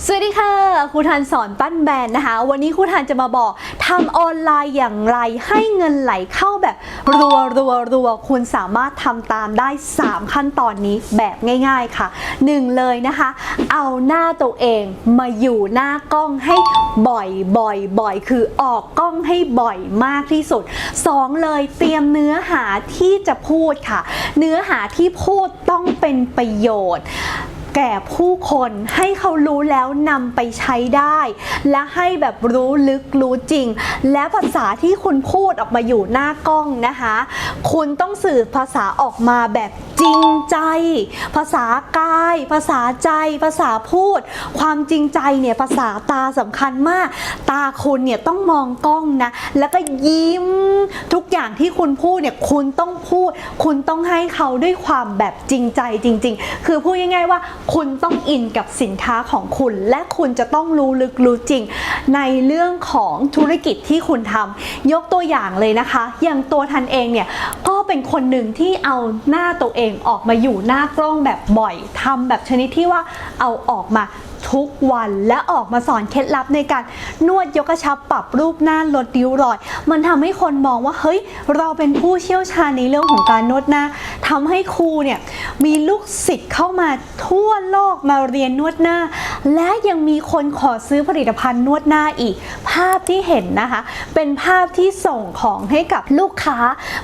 สวัสดีค่ะครูทันสอนปั้นแบรนด์นะคะ วันนี้ครูทันจะมาบอกทำออนไลน์อย่างไรให้เงินไหลเข้าแบบรัวรัวรัวคุณสามารถทำตามได้ 3 ขั้นตอนนี้แบบง่าย ๆค่ะ 1 เลยนะคะ เอาหน้าตัวเองมาอยู่หน้ากล้องให้บ่อยบ่อยบ่อยคือออกกล้องให้บ่อยมากที่สุด 2 เลยเตรียมเนื้อหาที่จะพูดค่ะ เนื้อหาที่พูดต้องเป็นประโยชน์ แก่ผู้คนให้เขารู้แล้วนำไปใช้ได้ และให้แบบรู้ลึกรู้จริง และภาษาที่คุณพูดออกมาอยู่หน้ากล้องนะคะ คุณต้องสื่อภาษาออกมาแบบจริงใจ ภาษากาย ภาษาใจ ภาษาพูด ความจริงใจเนี่ยภาษาตาสำคัญมาก ตาคุณเนี่ยต้องมองกล้องนะ แล้วก็ยิ้มทุกอย่างที่คุณพูดเนี่ยคุณต้องพูด คุณต้องให้เขาด้วยความแบบจริงใจจริง ๆ คือพูดง่ายๆว่าคุณต้องอินกับสินค้าของคุณ และคุณจะต้องรู้ลึกรู้จริง ในเรื่องของธุรกิจที่คุณทำยกตัวอย่างเลยนะคะ อย่างตัวทันเองเนี่ยก็เป็นคนหนึ่งที่เอาหน้าตัวเองออกมาอยู่หน้ากล้องแบบบ่อยทำแบบชนิดที่ว่าเอาออกมาทุกวันและออกมาสอนเคล็ดลับในการนวดยกกระชับปรับรูปหน้าลดริ้วรอย มันทำให้คนมองว่าเฮ้ยเราเป็นผู้เชี่ยวชาญในเรื่องของการนวดหน้าทำให้ครูเนี่ยมีลูกศิษย์เข้ามาทั่วโลกมาเรียนนวดหน้าและยังมีคนขอซื้อผลิตภัณฑ์นวดหน้าอีก ภาพที่เห็นนะคะ เป็นภาพที่ส่งของให้กับลูกค้า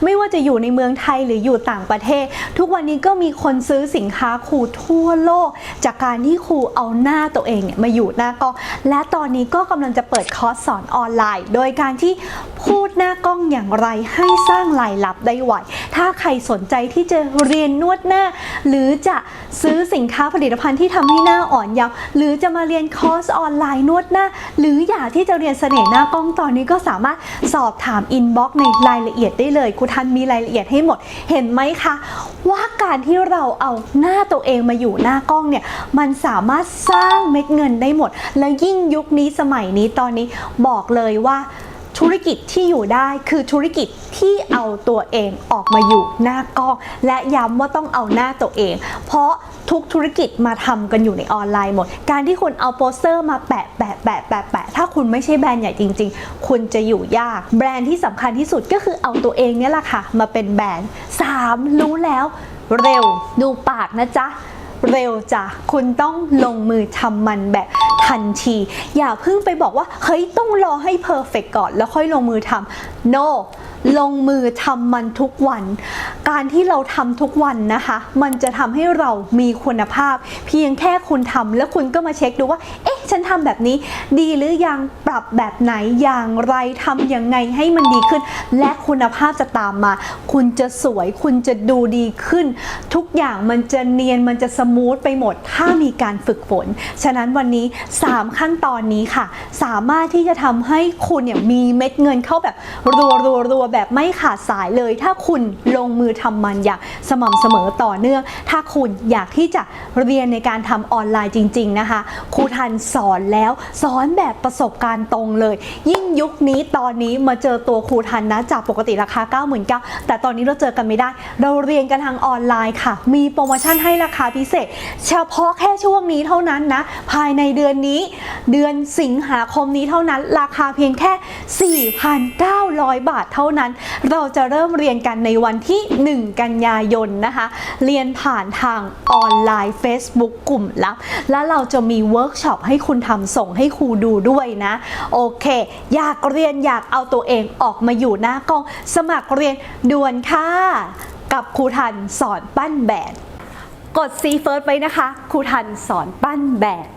ไม่ว่าจะอยู่ในเมืองไทยหรืออยู่ต่างประเทศ ทุกวันนี้ก็มีคนซื้อสินค้าครูทั่วโลก จากการที่ครูเอาหน้าตัวเองเนี่ยมาอยู่หน้ากล้อง และตอนนี้ก็กำลังจะเปิดคอร์สสอนออนไลน์ โดยการที่พูดหน้ากล้องอย่างไรให้สร้างรายรับได้ไว ถ้าใครสนใจที่จะเรียนนวดหน้า หรือจะซื้อสินค้าผลิตภัณฑ์ที่ทำให้หน้าอ่อนเยาว์หรือจะมาเรียนคอร์สออนไลน์นวดหน้า หรืออยากที่จะเรียนเสน่ห์หน้ากล้องตอนนี้ก็สามารถสอบถามอินบ็อกซ์ในรายละเอียดได้เลยครูทันมีรายละเอียดให้หมดเห็นไหมคะ ว่าการที่เราเอาหน้าตัวเองมาอยู่หน้ากล้องเนี่ยมันสามารถสร้างเม็ดเงินได้หมด และยิ่งยุคนี้สมัยนี้ตอนนี้บอกเลยว่า ธุรกิจที่อยู่ได้คือธุรกิจที่เอาตัวเองออกมาอยู่หน้ากล้องและย้ำว่าต้องเอาหน้าตัวเอง เพราะทุกธุรกิจมาทำกันอยู่ในออนไลน์หมด การที่คุณเอาโปสเตอร์มาแปะแปะแปะแปะแปะถ้าคุณไม่ใช่แบรนด์ใหญ่จริง ๆ คุณจะอยู่ยาก แบรนด์ที่สำคัญที่สุดก็คือเอาตัวเองเนี่ยแหละค่ะ มาเป็นแบรนด์ 3. รู้แล้วเร็ว ดูปากนะจ๊ะ เร็วจ้ะคุณต้องลงมือทำมันแบบทันที อย่าเพิ่งไปบอกว่า เฮ้ย ต้องรอให้เพอร์เฟกก่อน แล้วค่อยลงมือทำ no ลงมือทำมันทุกวัน การที่เราทำทุกวันนะคะ มันจะทำให้เรามีคุณภาพ เพียงแค่คุณทำแล้วคุณก็มาเช็คดูว่า ฉันทำแบบนี้ ดีหรือยังปรับแบบไหนอย่างไรทำยังไงให้มันดีขึ้น และคุณภาพจะตามมา คุณจะสวย คุณจะดูดีขึ้น ทุกอย่างมันจะเนียนมันจะสมูทไปหมด ถ้ามีการฝึกฝน ฉะนั้นวันนี้ 3 ขั้นตอนนี้ค่ะ สามารถที่จะทำให้คุณเนี่ยมีเม็ดเงินเข้าแบบรัวรัวรัวแบบไม่ขาดสายเลย ถ้าคุณลงมือทำมันอย่างสม่ำเสมอต่อเนื่อง ถ้าคุณอยากที่จะเรียนในการทำออนไลน์จริง ๆนะคะครูทันสอนแล้วสอนแบบประสบการณ์ตรงเลย ยิ่งยุคนี้ตอนนี้มาเจอตัวครูทันนะ จากปกติราคา 9 9 0 0แต่ตอนนี้เราเจอกันไม่ได้ เราเรียนกันทางออนไลน์ค่ะ มีโปรโมชั่นให้ราคาพิเศษ เฉพาะแค่ช่วงนี้เท่านั้นนะ ภายในเดือนนี้ เดือนสิงหาคมนี้เท่านั้น ราคาเพียงแค่ 4,900 บาทเท่านั้น เราจะเริ่มเรียนกันในวันที่ 1 กันยายนนะคะ เรียนผ่านทางออนไลน์ Facebook กลุ่มลับ แล้วเราจะมีเวิร์กช็อปให้คุณทำส่งให้ครูดูด้วยนะโอเค อยากเรียนอยากเอาตัวเองออกมาอยู่หน้ากล้องสมัครเรียนด่วนค่ะ กับครูทันสอนปั้นแบบ กดซีเฟิร์สไว้นะคะครูทันสอนปั้นแบบ